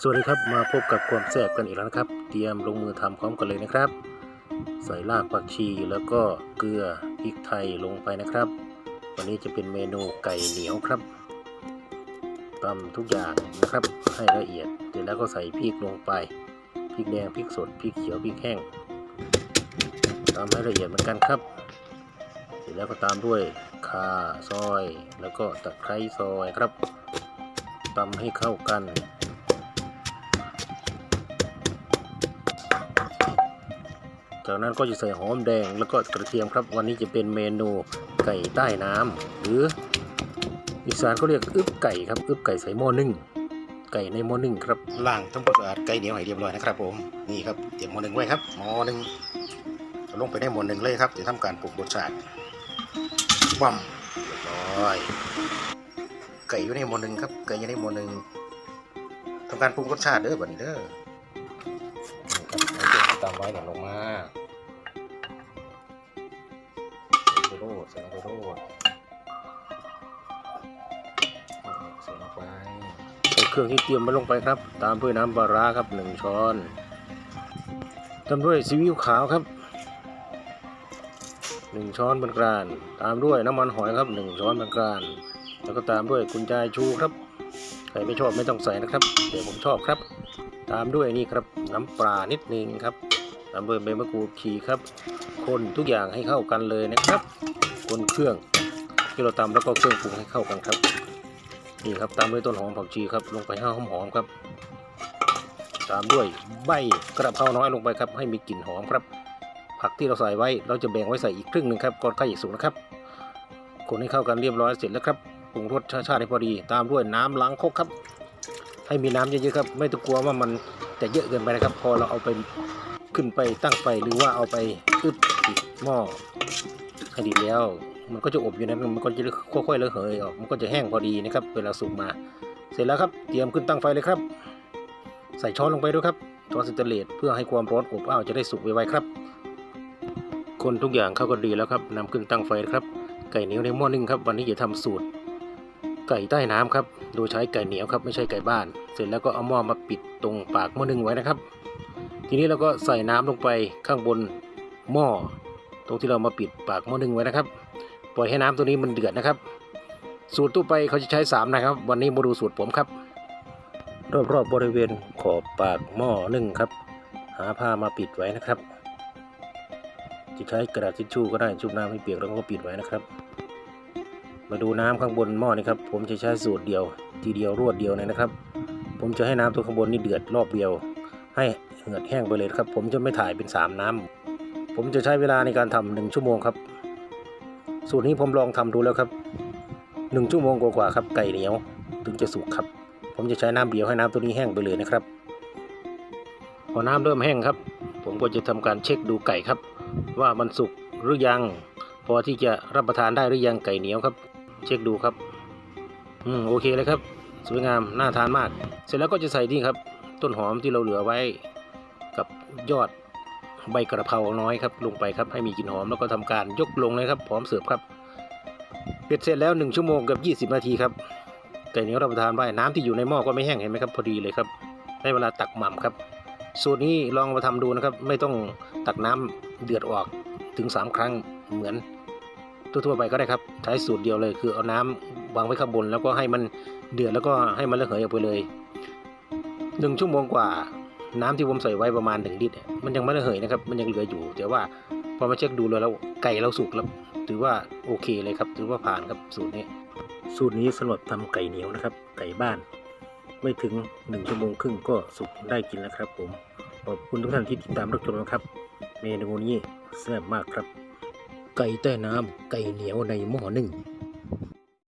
สวัสดีครับมาพบกับความแซ่บกันอีกแล้วนะครับ เตรียมลงมือทำพร้อมกันเลยนะครับ ใส่รากผักชีแล้วก็เกลือพริกไทยลงไปนะครับ วันนี้จะเป็นเมนูไก่เหนียวครับตำทุกอย่างนะครับ ให้ละเอียดเสร็จแล้วก็ใส่พริกลงไปพริกแดงพริกสดพริกเขียวพริกแห้งตำให้ละเอียดเหมือนกันครับ เสร็จแล้วก็ตามด้วยข่าซอย แล้วก็ตะไคร้ซอยครับตำให้เข้ากัน จากนั้นก็จะใส่หอมแดงแล้วก็กระเทียมครับ วันนี้จะเป็นเมนูไก่ใต้น้ำหรืออีสานเขาเรียกอึบไก่ครับอึบไก่ใส่หม้อนึ่งไก่ในหม้อนึ่งครับล้างทำความสะอาดไก่เหนียวให้เรียบร้อยนะครับผมนี่ครับเตรียมหม้อนึ่งไว้ครับหม้อนึ่งจะลงไปในหม้อนึ่งเลยครับจะทำการปรุงรสชาติบั่มเรียบร้อยไก่อยู่ในหม้อนึ่งครับไก่อยู่ในหม้อนึ่งทำการปรุงรสชาติเด้อบัดนี้เด้อนี่ครับเอาเก็บตามไว้หล่นลงมา ดใส่ลงไปโรดใส่ลงไปใส่เครื่องที่เตรียมไว้ลงไปครับ ตามด้วยน้ำปลาร้าครับหนึ่งช้อนตามด้วยซีอิ๊วขาวครับหนึ่งช้อนบรรกลานตามด้วยน้ำมันหอยครับหนึ่งช้อนบรรกลานแล้วก็ตามด้วยกุนจายชูครับใครไม่ชอบไม่ต้องใส่นะครับแต่ผมชอบครับ ตามด้วยนี่ครับน้ำปลานิดนึงครับตามด้วยใบมะกรูดขีครับ คนทุกอย่างให้เข้ากันเลยนะครับ นเครื่องที่เราตำแล้วก็เครื่องปรุงให้เข้ากันครับนี่ครับตามด้วยต้นหอมผักชีครับลงไปให้หอมหอมครับ ตามด้วยใบกระเพราน้อยลงไปครับ ให้มีกลิ่นหอมครับ ผักที่เราใส่ไว้เราจะแบ่งไว้ใส่อีกครึ่งหนึ่งครับก่อนใกล้จะสุกนะครับ คนให้เข้ากันเรียบร้อยเสร็จแล้วครับปรุงรสชาติให้พอดี ตามด้วยน้ำล้างคกครับ ให้มีน้ำเยอะๆครับ ไม่ต้องกลัวว่ามันจะเยอะเกินไปนะครับ พอเราเอาไปขึ้นไปตั้งไฟหรือว่าเอาไปอึดติดหม้อ ให้ดีแล้ว มันก็จะอบอยู่นนั้นมันก็จะค่อยๆระเหยออกมันก็จะแห้งพอดีนะครับเวลาสุกมา เสร็จแล้วครับเตรียมขึ้นตั้งไฟเลยครับ ใส่ช้อนลงไปด้วยครับช้อนสเตนเลสเพื่อให้ความร้อนอบอ้าวจะได้สุกไวๆครับคนทุกอย่างเข้ากันดีแล้วครับนำขึ้นตั้งไฟครับไก่เหนียวในหม้อนึ่งครับ วันนี้จะทำสูตร ไก่ใต้น้ำครับ โดยใช้ไก่เหนียวครับไม่ใช่ไก่บ้าน เสร็จแล้วก็เอาหม้อมาปิดตรงปากหม้อนึ่งไว้นะครับ ทีนี้เราก็ใส่น้ำลงไปข้างบนหม้อ ตรงที่เรามาปิดปากหม้อนึ่งไว้นะครับ ปล่อยให้น้ำตัวนี้มันเดือดนะครับ สูตรตู้ไปเขาจะใช้สามนะครับ วันนี้มาดูสูตรผมครับ รอบๆบบริเวณขอบปากหม้อนึ่งครับ หาผ้ามาปิดไว้นะครับ จะใช้กระดาษทิชชู่ก็ได้ชุบน้ำให้เปียกแล้วก็ปิดไว้นะครับ มาดูน้ำข้างบนหม้อนี่ครับ ผมจะใช้สูตรเดียว ทีเดียวรวดเดียวเลยนะครับ ผมจะให้น้ำตัวข้างบนนี่เดือดรอบเดียว ให้เหือดแห้งไปเลยครับ ผมจะไม่ถ่ายเป็นสามน้ำ ผมจะใช้เวลาในการทำหนึ่งชั่วโมงครับ สูตรนี้ผมลองทำดูแล้วครับหนึ่งชั่วโมงกว่าๆครับไก่เหนียวถึงจะสุกครับ ผมจะใช้น้ำเดียวให้น้ำตัวนี้แห้งไปเลยนะครับ พอน้ำเริ่มแห้งครับ ผมก็จะทำการเช็คดูไก่ครับ ว่ามันสุกหรือยัง พอที่จะรับประทานได้หรือยังไก่เหนียวครับ เช็คดูครับอืมโอเคเลยครับ สวยงามน่าทานมาก เสร็จแล้วก็จะใส่นี่ครับ ต้นหอมที่เราเหลือไว้กับยอด ใบกระเพราน้อยครับลงไปครับให้มีกลิ่นหอมแล้วก็ทำการยกลงเลยครับพร้อมเสิร์ฟครับเบ็ดเสร็จแล้ว 1 ชั่วโมงกับ 20 นาทีครับไก่เนียวรับประทานได้น้ำที่อยู่ในหม้อก็ไม่แห้งเห็นไหมครับพอดีเลยครับได้เวลาตักหม่ำครับ สูตรนี้ลองมาทำดูนะครับไม่ต้องตักน้ำเดือดออกถึง 3 ครั้งเหมือนทั่วๆไปก็ได้ครับใช้สูตรเดียวเลยคือเอาน้ำวางไว้ข้างบน แล้วก็ให้มันเดือดแล้วก็ให้มันระเหยออกไปเลยหนึ่งชั่วโมงกว่า น้ำที่ผมใส่ไว้ประมาณหนึ่งลิตรเนี่ยมันยังไม่ระเหยนะครับ มันยังเหลืออยู่ แต่ว่าพอมาเช็คดูแล้วแล้วไก่เราสุกแล้ว ถือว่าโอเคเลยครับ ถือว่าผ่านครับสูตรนี้ สูตรนี้สำหรับทำไก่เหนียวนะครับ ไก่บ้าน ไม่ถึงหนึ่งชั่วโมงครึ่งก็สุกได้กินแล้วครับ ผมขอบคุณทุกท่านที่ติดตามรับชมนะครับ เมนูนี้แซ่บมากครับ ไก่ใต้น้ำไก่เหนียวในหม้อนึ่ง